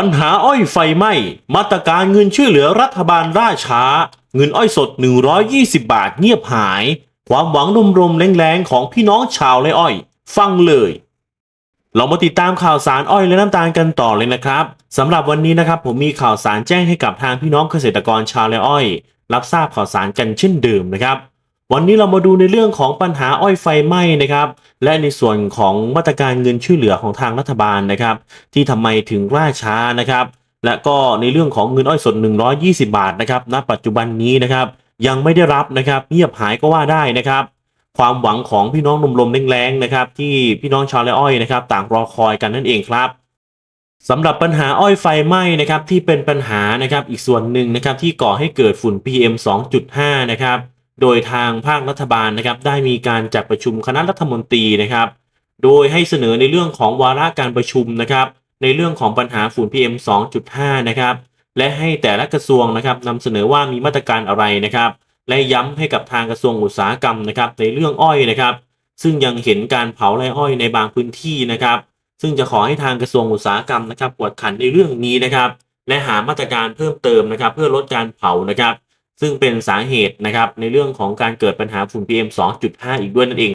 ปัญหาอ้อยไฟไหม้มาตรการเงินช่วยเหลือรัฐบาลล่าช้า เงินอ้อยสด 120 บาทเงียบหาย ความหวังรมๆแรงๆของพี่น้องชาวไรอ้อย ฟังเลย เรามาติดตามข่าวสารอ้อยและน้ำตาลกันต่อเลยนะครับสำหรับวันนี้นะครับผมมีข่าวสารแจ้งให้กับทางพี่น้องเกษตรกรชาวไรอ้อย รับทราบข่าวสารกันเช่นเดิมนะครับ วันนี้เรามาดูในเรื่องของปัญหาอ้อยไฟไหม้นะครับ และในส่วนของมาตรการเงินช่วยเหลือของทางรัฐบาลนะครับ ที่ทำไมถึงล่าช้านะครับ และก็ในเรื่องของเงินอ้อยสด 120 บาทนะครับณปัจจุบันนี้นะครับ ยังไม่ได้รับนะครับเงียบหายก็ว่าได้นะครับ ความหวังของพี่น้องนมลมแรงๆนะครับ ที่พี่น้องชาวไร่อ้อยนะครับ ต่างรอคอยกันนั่นเองครับสำหรับปัญหาอ้อยไฟไหม้นะครับที่เป็นปัญหานะครับอีกส่วนหนึ่งนะครับที่ก่อให้เกิดฝุ่น PM 2.5 นะครับ โดยทางภาครัฐบาลนะครับได้มีการจัดประชุมคณะรัฐมนตรีนะครับ โดยให้เสนอในเรื่องของวาระการประชุมนะครับ ในเรื่องของปัญหาฝุ่น PM 2.5 นะครับ และให้แต่ละกระทรวงนะครับนำเสนอว่ามีมาตรการอะไรนะครับ และย้ำให้กับทางกระทรวงอุตสาหกรรมนะครับในเรื่องอ้อยนะครับ ซึ่งยังเห็นการเผาไร่อ้อยในบางพื้นที่นะครับ ซึ่งจะขอให้ทางกระทรวงอุตสาหกรรมนะครับกวดขันในเรื่องนี้นะครับ และหามาตรการเพิ่มเติมนะครับ เพื่อลดการเผานะครับ ซึ่งเป็นสาเหตุนะครับในเรื่องของการเกิดปัญหาฝุ่น PM 2.5 อีกด้วยนั่นเอง